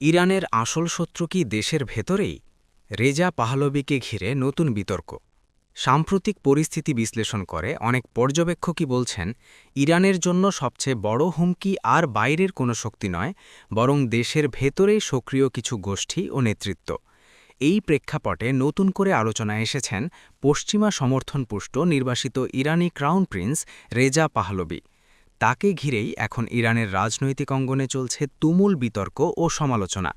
ইরানের আসল শত্রু কি দেশের ভেতরেই? রেজা পাহলবিকে ঘিরে নতুন বিতর্ক। সাম্প্রতিক পরিস্থিতি বিশ্লেষণ করে অনেক পর্যবেক্ষকই বলছেন, ইরানের জন্য সবচেয়ে বড় হুমকি আর বাইরের কোনো শক্তি নয়, বরং দেশের ভেতরেই সক্রিয় কিছু গোষ্ঠী ও নেতৃত্ব। এই প্রেক্ষাপটে নতুন করে আলোচনায় এসেছেন পশ্চিমা সমর্থনপুষ্ট নির্বাসিত ইরানি ক্রাউন প্রিন্স রেজা পাহলবি তাকে ঘিরেই এখন ইরানের রাজনৈতিক অঙ্গনে চলছে তুমুল বিতর্ক ও সমালোচনা।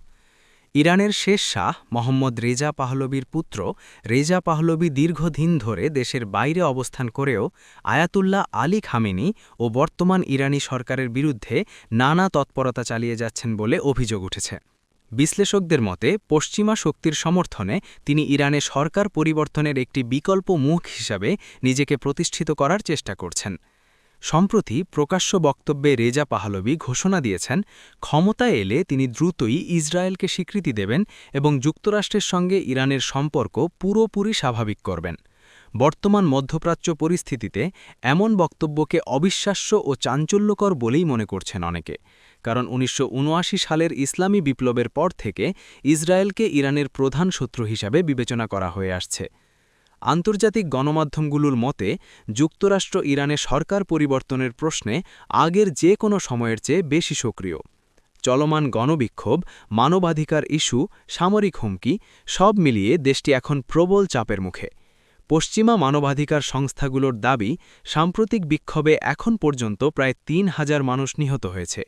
ইরানের শেষ শাহ মোহাম্মদ রেজা পাহলবির পুত্র রেজা পাহলবি দীর্ঘদিন ধরে দেশের বাইরে অবস্থান করেও আয়াতুল্লাহ আলী খামেনি ও বর্তমান ইরানি সরকারের বিরুদ্ধে নানা তৎপরতা চালিয়ে যাচ্ছেন বলে অভিযোগ উঠেছে। বিশ্লেষকদের মতে, পশ্চিমা শক্তির সমর্থনে তিনি ইরানে সরকার পরিবর্তনের একটি বিকল্প মুখ হিসাবে নিজেকে প্রতিষ্ঠিত করার চেষ্টা করছেন। সম্প্রতি প্রকাশ্য বক্তব্যে রেজা পাহালবি ঘোষণা দিয়েছেন, ক্ষমতায় এলে তিনি দ্রুতই ইসরায়েলকে স্বীকৃতি দেবেন এবং যুক্তরাষ্ট্রের সঙ্গে ইরানের সম্পর্ক পুরোপুরি স্বাভাবিক করবেন। বর্তমান মধ্যপ্রাচ্য পরিস্থিতিতে এমন বক্তব্যকে অবিশ্বাস্য ও চাঞ্চল্যকর বলেই মনে করছেন অনেকে, কারণ উনিশশো উনআশি সালের ইসলামী বিপ্লবের পর থেকে ইসরায়েলকে ইরানের প্রধান শত্রু হিসাবে বিবেচনা করা হয়ে আসছে। আন্তর্জাতিক গণমাধ্যমগুলোর মতে, যুক্তরাষ্ট্র ইরানে সরকার পরিবর্তনের প্রশ্নে আগের যে কোনো সময়ের চেয়ে বেশি সক্রিয়। চলমান গণবিক্ষোভ, মানবাধিকার ইস্যু, সামরিক হুমকি, সব মিলিয়ে দেশটি এখন প্রবল চাপের মুখে। পশ্চিমা মানবাধিকার সংস্থাগুলোর দাবি, সাম্প্রতিক বিক্ষোভে এখন পর্যন্ত প্রায় তিন হাজার মানুষ নিহত হয়েছে।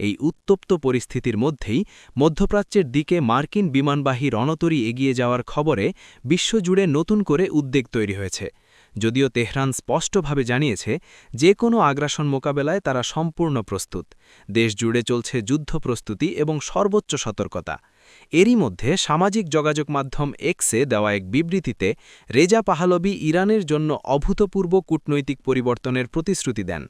এই উত্তপ্ত পরিস্থিতির মধ্যেই মধ্যপ্রাচ্যের দিকে মার্কিন বিমানবাহী রণতরী এগিয়ে যাওয়ার খবরে বিশ্বজুড়ে নতুন করে উদ্বেগ তৈরি হয়েছে। যদিও তেহরান স্পষ্টভাবে জানিয়েছে যে কোনো আগ্রাসন মোকাবেলায় তারা সম্পূর্ণ প্রস্তুত। দেশ জুড়ে চলছে যুদ্ধ প্রস্তুতি এবং সর্বোচ্চ সতর্কতা। এরই মধ্যে সামাজিক যোগাযোগ মাধ্যম এক্সে দেওয়া এক বিবৃতিতে রেজা পাহালবি ইরানের জন্য অভূতপূর্ব কূটনৈতিক পরিবর্তনের প্রতিশ্রুতি দেন।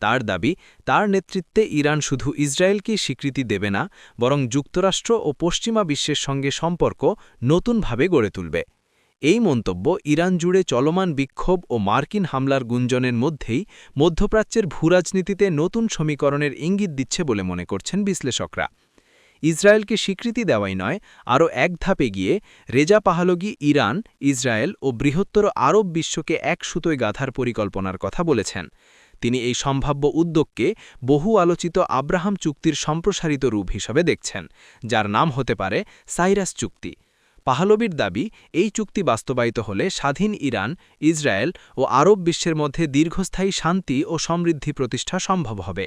তার দাবি, তার নেতৃত্বে ইরান শুধু ইসরায়েলকে স্বীকৃতি দেবে না, বরং যুক্তরাষ্ট্র ও পশ্চিমা বিশ্বের সঙ্গে সম্পর্ক নতুনভাবে গড়ে তুলবে। এই মন্তব্য ইরান জুড়ে চলমান বিক্ষোভ ও মার্কিন হামলার গুঞ্জনের মধ্যেই মধ্যপ্রাচ্যের ভূরাজনীতিতে নতুন সমীকরণের ইঙ্গিত দিচ্ছে বলে মনে করছেন বিশ্লেষকরা। ইসরায়েলকে স্বীকৃতি দেওয়াই নয়, আরও এক ধাপে গিয়ে রেজা পাহালগি ইরান, ইসরায়েল ও বৃহত্তর আরব বিশ্বকে এক সুতোয় গাধার পরিকল্পনার কথা বলেছেন। তিনি এই সম্ভাব্য উদ্যোগকে বহু আলোচিত আব্রাহাম চুক্তির সম্প্রসারিত রূপ হিসাবে দেখছেন, যার নাম হতে পারে সাইরাস চুক্তি। পাহলবির দাবি, এই চুক্তি বাস্তবায়িত হলে স্বাধীন ইরান, ইসরায়েল ও আরব বিশ্বের মধ্যে দীর্ঘস্থায়ী শান্তি ও সমৃদ্ধি প্রতিষ্ঠা সম্ভব হবে।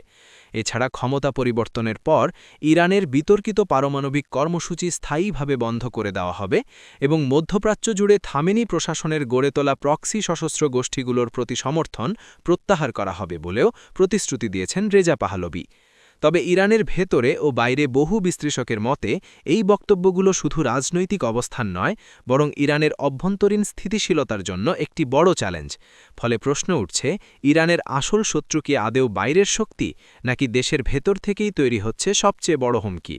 এছাড়া ক্ষমতা পরিবর্তনের পর ইরানের বিতর্কিত পারমাণবিক কর্মসূচি স্থায়ীভাবে বন্ধ করে দেওয়া হবে এবং মধ্যপ্রাচ্য জুড়ে থামেনি প্রশাসনের গড়ে তোলা প্রক্সি সশস্ত্র গোষ্ঠীগুলোর প্রতি সমর্থন প্রত্যাহার করা হবে বলেও প্রতিশ্রুতি দিয়েছেন রেজা পাহলবি। তবে ইরানের ভেতরে ও বাইরে বহু বিশ্লেষকের মতে, এই বক্তব্যগুলো শুধু রাজনৈতিক অবস্থান নয়, বরং ইরানের অভ্যন্তরীণ স্থিতিশীলতার জন্য একটি বড় চ্যালেঞ্জ। ফলে প্রশ্ন উঠছে, ইরানের আসল শত্রু কি আদেও বাইরের শক্তি, নাকি দেশের ভেতর থেকেই তৈরি হচ্ছে সবচেয়ে বড় হুমকি?